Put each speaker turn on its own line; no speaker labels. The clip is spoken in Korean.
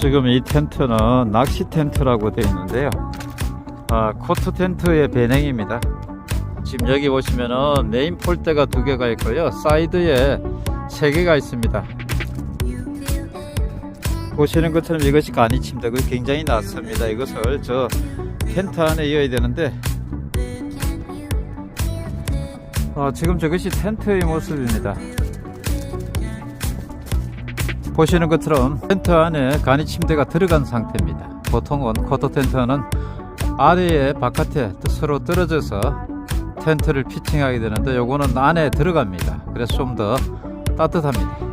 지금 이 텐트는 낚시 텐트라고 되어 있는데요. 아, 코트 텐트의 배냉입니다. 지금 여기 보시면은 메인 폴대가 두 개가 있고요. 사이드에 세 개가 있습니다. 보시는 것처럼 이것이 간이 침대고 굉장히 낮습니다. 이것을 저 텐트 안에 이어야 되는데 아, 지금 저것이 텐트의 모습입니다. 보시는 것처럼 텐트 안에 간이 침대가 들어간 상태입니다. 보통은 코트 텐트는 아래에 바깥에 서로 떨어져서 텐트를 피칭하게 되는데 요거는 안에 들어갑니다. 그래서 좀 더 따뜻합니다.